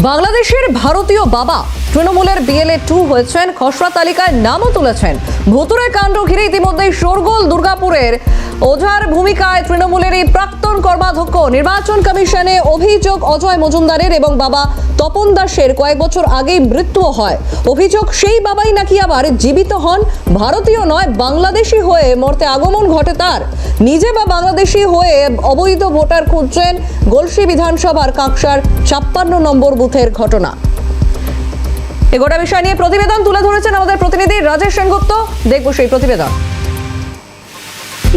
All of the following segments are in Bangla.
বাংলাদেশের ভারতীয় বাবা তৃণমূলের বিএলএ টু হয়েছেন, খসড়া তালিকায় নামও তুলেছেন। ভুতুরে কাণ্ড ঘিরে ইতিমধ্যেই শোরগোল দুর্গাপুরের। ওঝার ভূমিকায় তৃণমূলের এই প্রাক্তন কর্মাধ্যক্ষ, নির্বাচন কমিশনে অভিযোগ অজয় মজুমদারের এবং বাবা তপন দাসের কয়েক বছর আগেই মৃত্যুও হয়। অভিযোগ, সেই বাবাই নাকি আবার জীবিত হন, ভারতীয় নয়, বাংলাদেশি হয়ে মর্তে আগমন ঘটে তার। নিজে বা বাংলাদেশি হয়ে অবৈধ ভোটার খুঁজছেন, গলসি বিধানসভার কাকসার ছাপ্পান্ন নম্বর বুথের ঘটনা। এ গোটা বিষয় নিয়ে প্রতিবেদন তুলে ধরেছেন আমাদের প্রতিনিধি রাজেশ সেনগুপ্ত। দেখব সেই প্রতিবেদন।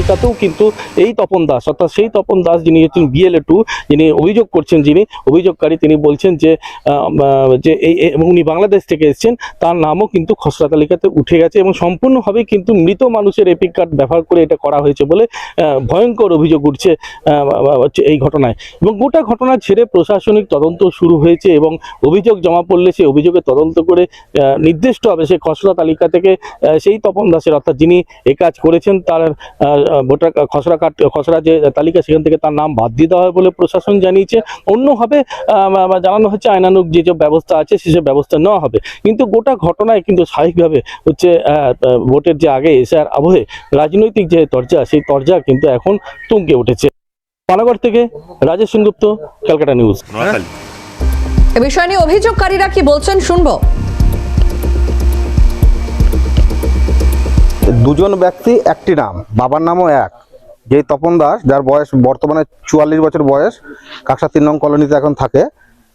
তাতেও কিন্তু এই তপন দাস, অর্থাৎ সেই তপন দাস যিনি হচ্ছেন বিএলএ টু যিনি অভিযোগ করছেন, যিনি অভিযোগকারী, তিনি বলছেন যে যে এই এবং উনি বাংলাদেশ থেকে এসেছেন, তার নামও কিন্তু খসড়া তালিকাতে উঠে গেছে এবং সম্পূর্ণভাবে কিন্তু মৃত মানুষের এপিক কার্ড ব্যবহার করে এটা করা হয়েছে বলে ভয়ঙ্কর অভিযোগ উঠছে হচ্ছে এই ঘটনায়। এবং গোটা ঘটনা ছেড়ে প্রশাসনিক তদন্ত শুরু হয়েছে এবং অভিযোগ জমা পড়লে সেই অভিযোগে তদন্ত করে নির্দিষ্ট হবে সেই খসড়া তালিকা থেকে সেই তপন দাসের, অর্থাৎ যিনি এ কাজ করেছেন, তার ভোটার খসড়া কার্ড খসড়া যে তালিকা সেখান থেকে তার নাম বাদ দিয়ে দেওয়া হয় বলে প্রশাসন জানিয়েছে। অন্যভাবে বা- জানানো হচ্ছে আইনানুগ যে যে ব্যবস্থা আছে সেসব ব্যবস্থা নেওয়া হবে। কিন্তু গোটা ঘটনায় কিন্তু স্বাভাবিকভাবে হচ্ছে ভোটের যে আগে এসআর আবহে রাজনৈতিক যে তরজা সেই তরজা কিন্তু এখন তুঙ্গে উঠেছে। পানাগড় থেকে রাজেশ সেনগুপ্ত ক্যালকাটা নিউজ। এ বিষয় নিয়ে অভিযোগকারীরা কি বলছেন শুনব? দুজন ব্যক্তি, একটি নাম। বাবার নামও এক। যেই তপন দাস, যার বয়স বর্তমানে চুয়াল্লিশ বছর বয়স কাকসা তিন নং কলোনিতে এখন থাকে।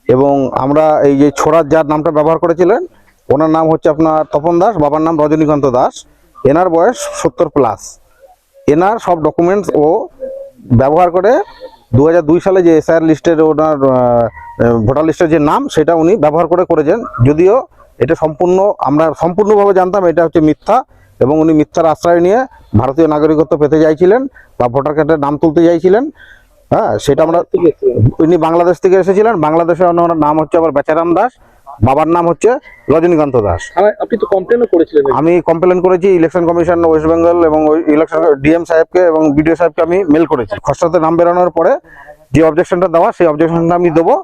এবং আমরা এই যে ছোড়ার যার নামটা ব্যবহার করেছিলেন, ওনার নাম হচ্ছে আপনার তপন দাস, বাবার নাম রজনীকান্ত দাস। এনার বয়স সত্তর প্লাস। এনার সব ডকুমেন্টস ও ব্যবহার করে দু সালে যে এসআইআর লিস্টের ওনার ভোটার লিস্টের যে নাম, সেটা উনি ব্যবহার করে করেছেন। যদিও এটা সম্পূর্ণ, আমরা সম্পূর্ণভাবে জানতাম এটা হচ্ছে মিথ্যা। এবং উনি মিথ্যার আশ্রয় নিয়ে ভারতীয় নাগরিকত্ব পেতে চাইছিলেন বা ভোটার কার্ডের নাম তুলতে চাইছিলেন হ্যাঁ সেটা আমরা উনি বাংলাদেশ থেকে এসেছিলেন। বাংলাদেশে ওনার নাম হচ্ছে আবার বেচারাম দাস বাবার নাম হচ্ছে রজনীকান্ত দাস। আপনি তো কমপ্লেনও করেছিলেন আমি কমপ্লেন করেছি ইলেকশন কমিশন ওয়েস্ট বেঙ্গল এবং ওই ইলেকশন ডিএম সাহেবকে এবং বিডিও সাহেবকে আমি মেল করেছি। খসড়াতে নাম বেরোনোর পরে যে অবজেকশনটা দেওয়া সেই অবজেকশনটা আমি দেবো।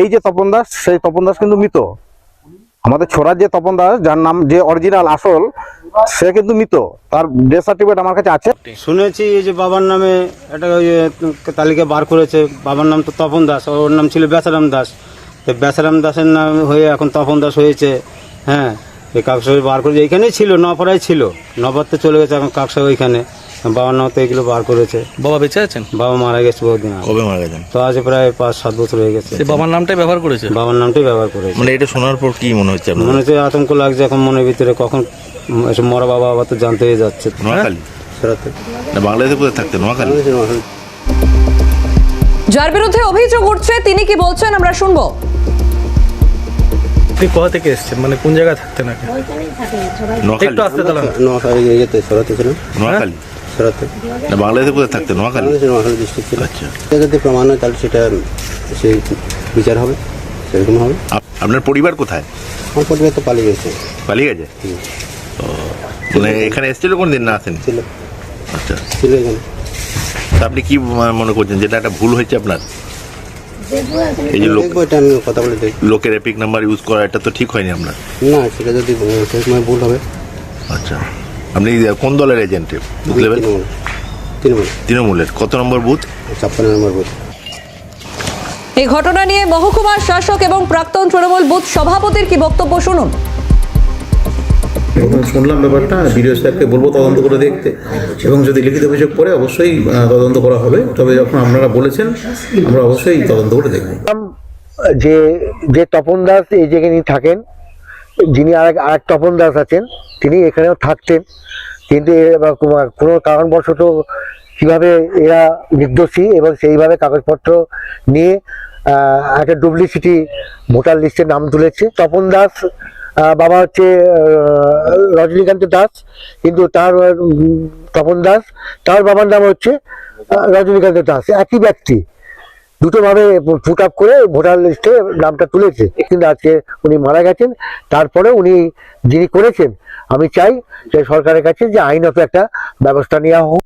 এই যে তপন দাস সেই তপন দাস কিন্তু মৃত। আমাদের ছোড়ার যে তপন দাস, যার নাম যে অরিজিনাল আসল, সে কিন্তু মৃত। তার ডেথ সার্টিফিকেট আমার কাছে আছে। শুনেছি এই যে বাবার নামে একটা ওই তালিকা বার করেছে, বাবার নাম তো তপন দাস, ওর নাম ছিল বেচারাম দাস। তো বেচারাম দাসের নাম হয়ে এখন তপন দাস হয়েছে হ্যাঁ। এই কাকসা বার করেছে, এইখানেই ছিল নপাড়ায় ছিল। নপাড়তে চলে গেছে এখন কাকসা ওইখানে। বাবার নাম তো এগুলো বার করেছে। বাবা বেঁচে আছেন? বাবা মারা গেছে বহুদিন আগে। কবে মারা গেছেন? তো আজ প্রায় পাঁচ সাত বছর হয়ে গেছে। সে বাবার নামটাই ব্যবহার করেছে? বাবার নামটাই ব্যবহার করেছে। মানে এটা শোনার পর কি মনে হচ্ছে আপনার মনে হচ্ছে আতঙ্ক লাগছে এখন মনের ভিতরে কখন এসব মরা বাবা আবার তো জানতে হয়ে যাচ্ছে। নোয়াখালী? না বাংলাদেশে কোথায় থাকতে নোয়াখালী? যার বিরুদ্ধে অভিযোগ উঠছে তিনি কি বলছেন আমরা শুনব। আপনি কোথা থেকে এসেছেন? মানে কোন জায়গায় থাকতেন আগে? একটু আসতে দিলাম নোয়াখালী ইয়েতে সরাতে ছিল নোয়াখালী? সরাতে বাংলাদেশে কোথায় থাকতে নোয়াখালী? নোয়াখালী ডিস্ট্রিক্ট ছিল। আচ্ছা। যদি প্রমাণ হয় তাহলে সেটা সেই বিচার হবে সেরকম হবে। আপনার পরিবার কোথায়? আমার পরিবার তো পালিয়ে গেছে। পালিয়ে গেছে? মানে এখানে এসেছিল কোন দিন? না আসেন? ছিল। আচ্ছা। ছিল এখানে। আপনি কি মনে করছেন যেটা একটা ভুল হয়েছে আপনার? এই যে লোক এটা আমি কথা বলে দেখি লোকের এপিক নাম্বার ইউজ করা এটা তো ঠিক হয়নি আপনার। না সেটা যদি সময় ভুল হবে। আচ্ছা। আপনি কোন দলের agent booth level Trinamool. Trinamool. তৃণমূলের। কত নম্বর বুথ? ছাপ্পান্ন নম্বর বুথ। এই ঘটনা নিয়ে মহকুমার শাসক এবং প্রাক্তন তৃণমূল বুথ সভাপতির কি বক্তব্য শুনুন? শুনলাম ব্যাপারটা বিডিও স্যারকে বলব তদন্ত করে দেখতে। এবং যদি লিখিত অভিযোগ পড়ে অবশ্যই তদন্ত করা হবে। তবে যখন আপনারা বলেছেন আমরা অবশ্যই তদন্ত করে দেখব। যে যে তপন দাস এই জায়গায় থাকেন যিনি আরেক আরেক তপন দাস আছেন, তিনি এখানেও থাকতেন। কিন্তু কোনো- কারণবশত কীভাবে এরা নির্দোষী এবং সেইভাবে কাগজপত্র নিয়ে একটা ডুপ্লিসিটি ভোটার লিস্টে নাম তুলেছে। তপন দাস বাবা হচ্ছে রজনীকান্ত দাস, কিন্তু তার তপন দাস তার বাবার নাম হচ্ছে রজনীকান্ত দাস। একই ব্যক্তি। দুটো ভাবে ফুট আপ করে ভোটার লিস্টে নামটা তুলেছে। কিন্তু আজকে উনি মারা গেছেন তারপরে উনি যিনি করেছেন, আমি চাই যে সরকারের কাছে যে আইনত একটা ব্যবস্থা নেওয়া হোক।